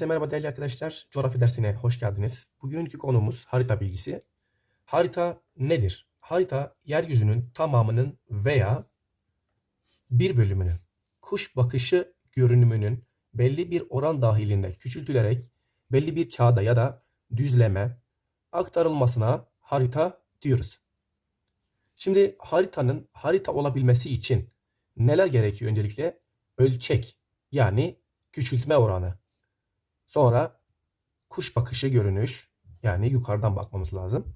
Herkese merhaba değerli arkadaşlar. Coğrafya dersine hoş geldiniz. Bugünkü konumuz harita bilgisi. Harita nedir? Harita yeryüzünün tamamının veya bir bölümünün kuş bakışı görünümünün belli bir oran dahilinde küçültülerek belli bir kağıda ya da düzleme aktarılmasına harita diyoruz. Şimdi haritanın harita olabilmesi için neler gerekiyor öncelikle? Ölçek yani küçültme oranı. Sonra kuş bakışı görünüş yani yukarıdan bakmamız lazım.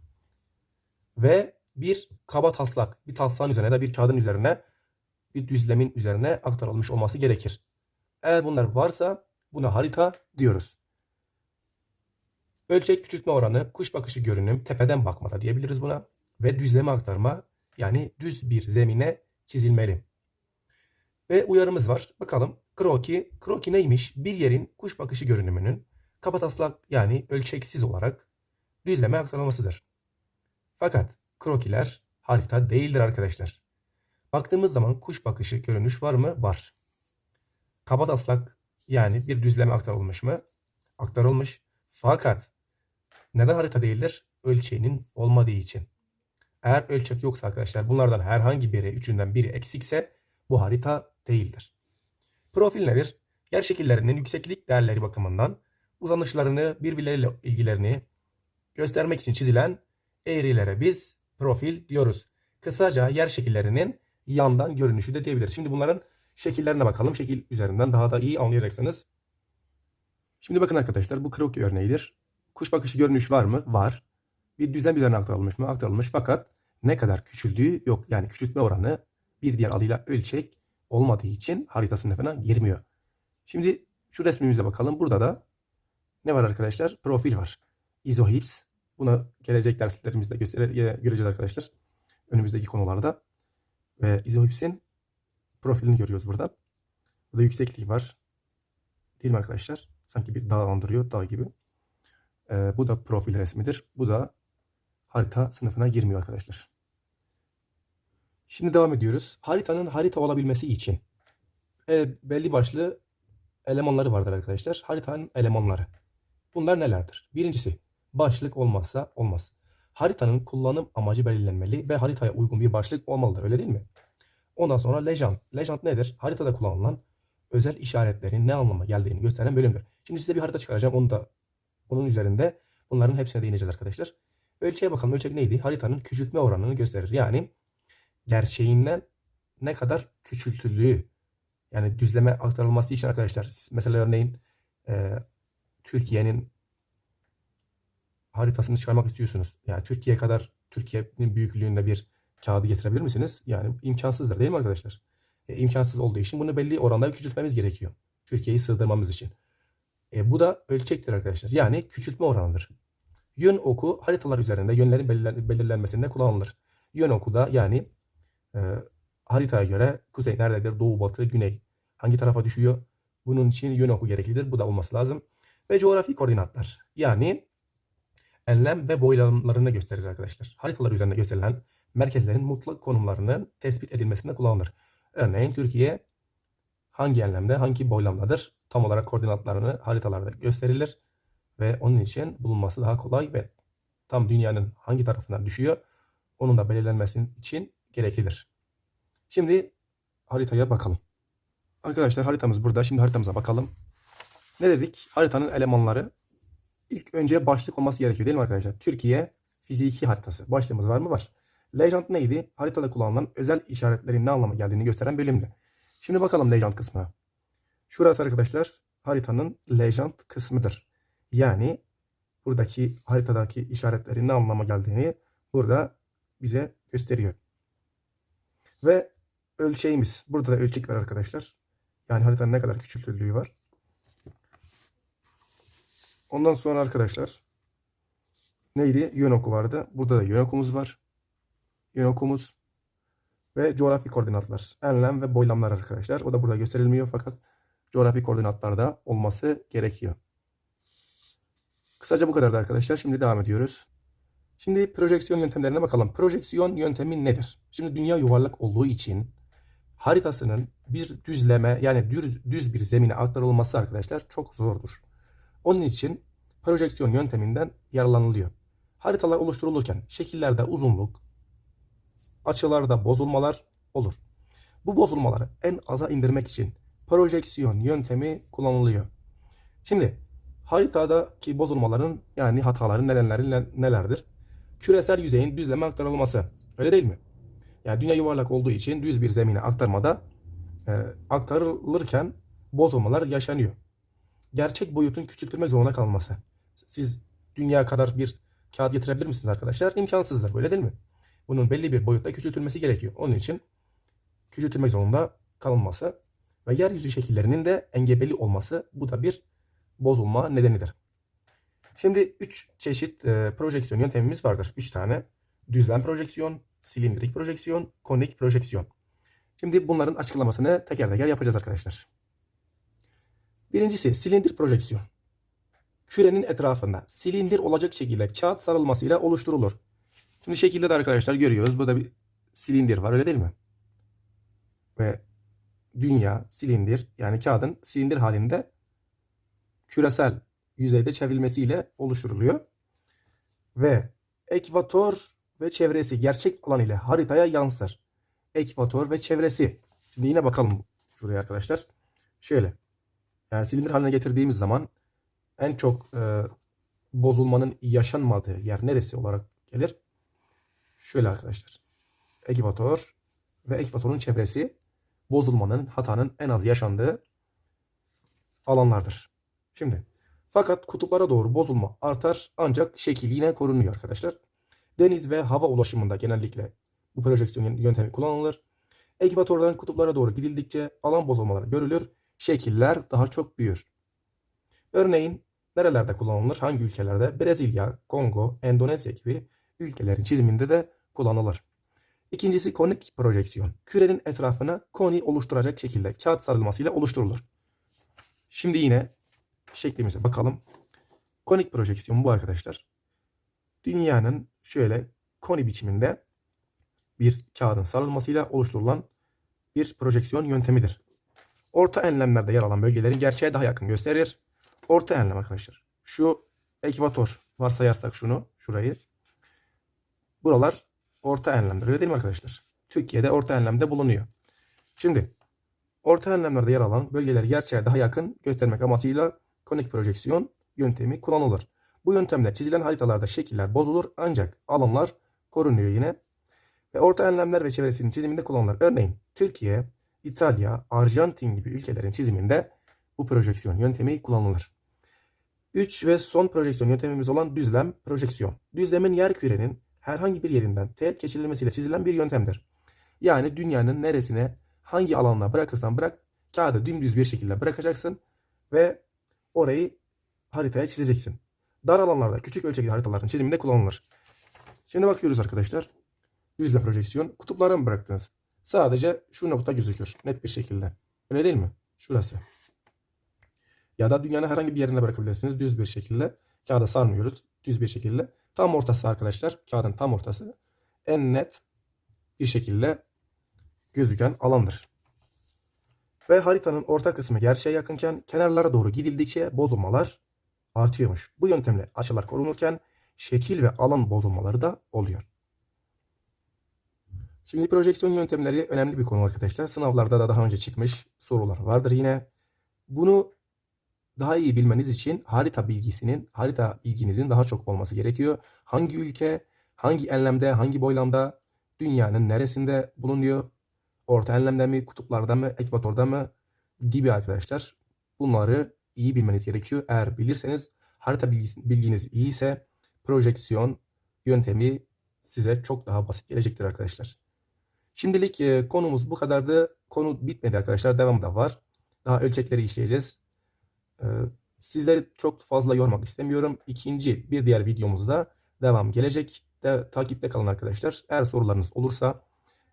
Ve bir kaba taslak, bir taslağın üzerine ya da bir kağıdın üzerine bir düzlemin üzerine aktarılmış olması gerekir. Eğer bunlar varsa buna harita diyoruz. Ölçek küçültme oranı, kuş bakışı görünüm, tepeden bakmada diyebiliriz buna. Ve düzleme aktarma yani düz bir zemine çizilmeli. Ve uyarımız var. Bakalım kroki, kroki neymiş? Bir yerin kuş bakışı görünümünün kabataslak yani ölçeksiz olarak düzleme aktarılmasıdır. Fakat krokiler harita değildir arkadaşlar. Baktığımız zaman kuş bakışı görünüş var mı? Var. Kabataslak yani bir düzleme aktarılmış mı? Aktarılmış. Fakat neden harita değildir? Ölçeğinin olmadığı için. Eğer ölçek yoksa arkadaşlar bunlardan herhangi biri, üçünden biri eksikse bu harita değildir. Profil nedir? Yer şekillerinin yükseklik değerleri bakımından uzanışlarını, birbirleriyle ilgilerini göstermek için çizilen eğrilere biz profil diyoruz. Kısaca yer şekillerinin yandan görünüşü de diyebiliriz. Şimdi bunların şekillerine bakalım. Şekil üzerinden daha da iyi anlayacaksınız. Şimdi bakın arkadaşlar bu kroki örneğidir. Kuş bakışı görünüş var mı? Var. Bir düzlem üzerine aktarılmış mı? Aktarılmış fakat ne kadar küçüldüğü yok. Yani küçültme oranı bir diğer adıyla ölçek olmadığı için haritasına falan girmiyor. Şimdi şu resmimize bakalım. Burada da ne var arkadaşlar? Profil var. Izohips. Buna gelecek derslerimizde göreceğiz arkadaşlar. Önümüzdeki konularda. Ve izohipsin profilini görüyoruz burada. Burada yüksekliği var. Değil mi arkadaşlar? Sanki bir dağ andırıyor. Dağ gibi. Ee, bu da profil resmidir. Bu da harita sınıfına girmiyor arkadaşlar. Şimdi devam ediyoruz. Haritanın harita olabilmesi için e, belli başlı elemanları vardır arkadaşlar. Haritanın elemanları. Bunlar nelerdir? Birincisi başlık olmazsa olmaz. Haritanın kullanım amacı belirlenmeli ve haritaya uygun bir başlık olmalıdır. Öyle değil mi? Ondan sonra legend. Legend nedir? Haritada kullanılan özel işaretlerin ne anlama geldiğini gösteren bölümdür. Şimdi size bir harita çıkaracağım. Onu da onun üzerinde bunların hepsine değineceğiz arkadaşlar. Ölçeğe bakalım. Ölçek neydi? Haritanın küçültme oranını gösterir. Yani gerçeğinden ne kadar küçültüldüğü yani düzleme aktarılması için arkadaşlar siz mesela örneğin e, Türkiye'nin haritasını çıkarmak istiyorsunuz. Yani Türkiye kadar Türkiye'nin büyüklüğünde bir kağıdı getirebilir misiniz? Yani imkansızdır değil mi arkadaşlar? E, imkansız olduğu için bunu belli oranda küçültmemiz gerekiyor. Türkiye'yi sığdırmamız için. E, bu da ölçektir arkadaşlar. Yani küçültme oranıdır. Yön oku haritalar üzerinde yönlerin belirlenmesinde kullanılır. Yön oku da yani e, haritaya göre kuzey nerededir, doğu, batı, güney hangi tarafa düşüyor? Bunun için yön oku gereklidir. Bu da olması lazım. Ve coğrafi koordinatlar yani enlem ve boylamlarını gösterir arkadaşlar. Haritalar üzerinde gösterilen merkezlerin mutlak konumlarının tespit edilmesinde kullanılır. Örneğin Türkiye hangi enlemde, hangi boylamdadır? Tam olarak koordinatlarını haritalarda gösterilir ve onun için bulunması daha kolay ve tam dünyanın hangi tarafından düşüyor onun da belirlenmesi için gereklidir. Şimdi haritaya bakalım. Arkadaşlar haritamız burada. Şimdi haritamıza bakalım. Ne dedik? Haritanın elemanları ilk önce başlık olması gerekiyor değil mi arkadaşlar? Türkiye fiziki haritası. Başlığımız var mı? Var. Legend neydi? Haritada kullanılan özel işaretlerin ne anlama geldiğini gösteren bölümdü. Şimdi bakalım Legend kısmına. Şurası arkadaşlar haritanın Legend kısmıdır. Yani buradaki haritadaki işaretlerin ne anlama geldiğini burada bize gösteriyor. Ve ölçeğimiz. Burada da ölçek var arkadaşlar. Yani haritanın ne kadar küçültüldüğü var. Ondan sonra arkadaşlar neydi? Yön oku vardı. Burada da yön okumuz var. Yön okumuz ve coğrafi koordinatlar. Enlem ve boylamlar arkadaşlar. O da burada gösterilmiyor fakat coğrafi koordinatlarda olması gerekiyor. Kısaca bu kadardı arkadaşlar. Şimdi devam ediyoruz. Şimdi projeksiyon yöntemlerine bakalım. Projeksiyon yöntemi nedir? Şimdi dünya yuvarlak olduğu için haritasının bir düzleme yani düz, düz bir zemine aktarılması arkadaşlar çok zordur. Onun için projeksiyon yönteminden yararlanılıyor. Haritalar oluşturulurken şekillerde uzunluk, açılarda bozulmalar olur. Bu bozulmaları en aza indirmek için projeksiyon yöntemi kullanılıyor. Şimdi haritadaki bozulmaların yani hataların nedenleri ne- nelerdir? Küresel yüzeyin düzleme aktarılması. Öyle değil mi? Yani dünya yuvarlak olduğu için düz bir zemine aktarmada e, aktarılırken bozulmalar yaşanıyor. Gerçek boyutun küçültülmek zorunda kalması. Siz dünya kadar bir kağıt getirebilir misiniz arkadaşlar? İmkansızdır böyle değil mi? Bunun belli bir boyutta küçültülmesi gerekiyor. Onun için küçültülmek zorunda kalınması ve yeryüzü şekillerinin de engebeli olması bu da bir bozulma nedenidir. Şimdi 3 çeşit e, projeksiyon yöntemimiz vardır. 3 tane. Düzlem projeksiyon, silindrik projeksiyon, konik projeksiyon. Şimdi bunların açıklamasını teker teker yapacağız arkadaşlar. Birincisi silindir projeksiyon. Kürenin etrafında silindir olacak şekilde kağıt sarılmasıyla oluşturulur. Şimdi şekilde de arkadaşlar görüyoruz. Burada bir silindir var öyle değil mi? Ve dünya silindir yani kağıdın silindir halinde küresel yüzeyde çevrilmesiyle oluşturuluyor. Ve ekvator ve çevresi gerçek alan ile haritaya yansır. Ekvator ve çevresi. Şimdi yine bakalım şuraya arkadaşlar. Şöyle. Yani silindir haline getirdiğimiz zaman en çok e, bozulmanın yaşanmadığı yer neresi olarak gelir? Şöyle arkadaşlar. Ekvator ve ekvatorun çevresi bozulmanın, hatanın en az yaşandığı alanlardır. Şimdi fakat kutuplara doğru bozulma artar ancak şekil yine korunuyor arkadaşlar. Deniz ve hava ulaşımında genellikle bu projeksiyon yöntemi kullanılır. Ekvatordan kutuplara doğru gidildikçe alan bozulmaları görülür. Şekiller daha çok büyür. Örneğin nerelerde kullanılır? Hangi ülkelerde? Brezilya, Kongo, Endonezya gibi ülkelerin çiziminde de kullanılır. İkincisi konik projeksiyon. Kürenin etrafına koni oluşturacak şekilde kağıt sarılmasıyla oluşturulur. Şimdi yine şeklimize bakalım. Konik projeksiyon bu arkadaşlar. Dünyanın şöyle koni biçiminde bir kağıdın sarılmasıyla oluşturulan bir projeksiyon yöntemidir. Orta enlemlerde yer alan bölgelerin gerçeğe daha yakın gösterir. Orta enlem arkadaşlar. Şu ekvator varsayarsak şunu, şurayı. Buralar orta enlemdir. Öyle değil mi arkadaşlar? Türkiye'de orta enlemde bulunuyor. Şimdi orta enlemlerde yer alan bölgeleri gerçeğe daha yakın göstermek amacıyla konik projeksiyon yöntemi kullanılır. Bu yöntemle çizilen haritalarda şekiller bozulur ancak alanlar korunuyor yine. Ve orta enlemler ve çevresinin çiziminde kullanılır. Örneğin Türkiye, İtalya, Arjantin gibi ülkelerin çiziminde bu projeksiyon yöntemi kullanılır. 3 ve son projeksiyon yöntemimiz olan düzlem projeksiyon. Düzlemin yer kürenin herhangi bir yerinden teğet geçirilmesiyle çizilen bir yöntemdir. Yani dünyanın neresine hangi alanına bırakırsan bırak kağıdı dümdüz bir şekilde bırakacaksın ve orayı haritaya çizeceksin. Dar alanlarda küçük ölçekli haritaların çiziminde kullanılır. Şimdi bakıyoruz arkadaşlar. Düzlem projeksiyon. Kutuplara mı bıraktınız? Sadece şu nokta gözüküyor net bir şekilde. Öyle değil mi? Şurası. Ya da dünyanın herhangi bir yerine bırakabilirsiniz düz bir şekilde. Kağıda sarmıyoruz düz bir şekilde. Tam ortası arkadaşlar. Kağıdın tam ortası. En net bir şekilde gözüken alandır. Ve haritanın orta kısmı gerçeğe yakınken kenarlara doğru gidildikçe bozulmalar artıyormuş. Bu yöntemle açılar korunurken şekil ve alan bozulmaları da oluyor. Şimdi projeksiyon yöntemleri önemli bir konu arkadaşlar. Sınavlarda da daha önce çıkmış sorular vardır yine. Bunu daha iyi bilmeniz için harita bilgisinin, harita bilginizin daha çok olması gerekiyor. Hangi ülke, hangi enlemde, hangi boylamda, dünyanın neresinde bulunuyor? Orta enlemde mi, kutuplarda mı, ekvatorda mı gibi arkadaşlar. Bunları iyi bilmeniz gerekiyor. Eğer bilirseniz harita bilginiz iyi ise projeksiyon yöntemi size çok daha basit gelecektir arkadaşlar. Şimdilik e, konumuz bu kadardı. Konu bitmedi arkadaşlar. Devam da var. Daha ölçekleri işleyeceğiz. E, sizleri çok fazla yormak istemiyorum. İkinci bir diğer videomuzda devam gelecek. De, takipte kalın arkadaşlar. Eğer sorularınız olursa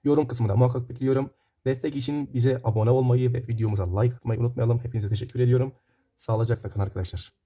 yorum kısmında muhakkak bekliyorum. Destek için bize abone olmayı ve videomuza like atmayı unutmayalım. Hepinize teşekkür ediyorum. Sağlıcakla kalın arkadaşlar.